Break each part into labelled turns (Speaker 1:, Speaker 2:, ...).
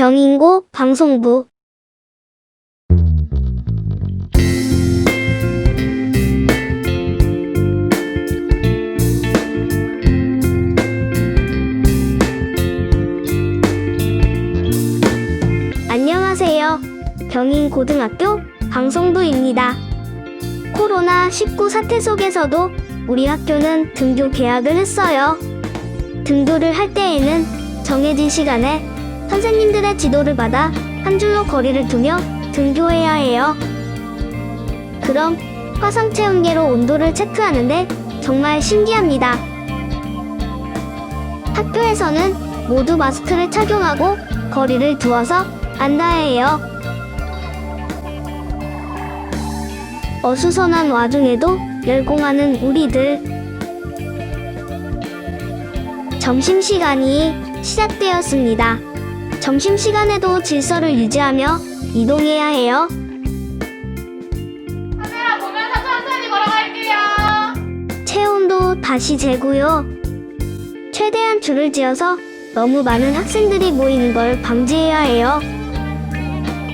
Speaker 1: 경인고 방송부 안녕하세요. 경인고등학교 방송부입니다. 코로나19 사태 속에서도 우리 학교는 등교 개학을 했어요. 등교를 할 때에는 정해진 시간에 선생님들의 지도를 받아 한 줄로 거리를 두며 등교해야 해요. 그럼 화상 체온계로 온도를 체크하는데 정말 신기합니다. 학교에서는 모두 마스크를 착용하고 거리를 두어서 앉아야 해요. 어수선한 와중에도 열공하는 우리들. 점심시간이 시작되었습니다. 점심시간에도 질서를 유지하며 이동해야 해요.
Speaker 2: 카메라 보면서 천천히 걸어갈게요.
Speaker 1: 체온도 다시 재고요. 최대한 줄을 지어서 너무 많은 학생들이 모이는 걸 방지해야 해요.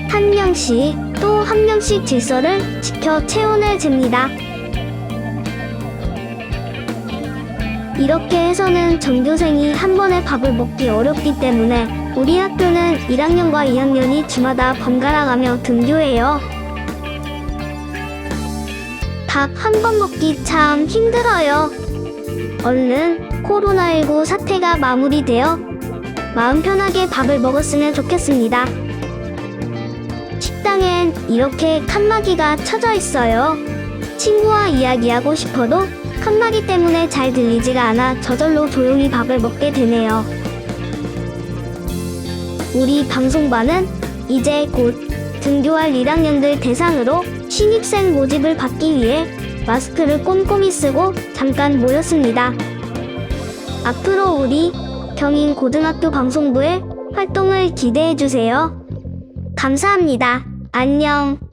Speaker 1: 한 명씩 또 한 명씩 질서를 지켜 체온을 잽니다. 이렇게 해서는 전교생이 한 번에 밥을 먹기 어렵기 때문에 우리 학교는 1학년과 2학년이 주마다 번갈아 가며 등교해요. 밥 한 번 먹기 참 힘들어요. 얼른 코로나19 사태가 마무리되어 마음 편하게 밥을 먹었으면 좋겠습니다. 식당엔 이렇게 칸막이가 쳐져 있어요. 친구와 이야기하고 싶어도 칸막이 때문에 잘 들리지가 않아 저절로 조용히 밥을 먹게 되네요. 우리 방송반은 이제 곧 등교할 1학년들 대상으로 신입생 모집을 받기 위해 마스크를 꼼꼼히 쓰고 잠깐 모였습니다. 앞으로 우리 경인 고등학교 방송부의 활동을 기대해 주세요. 감사합니다. 안녕.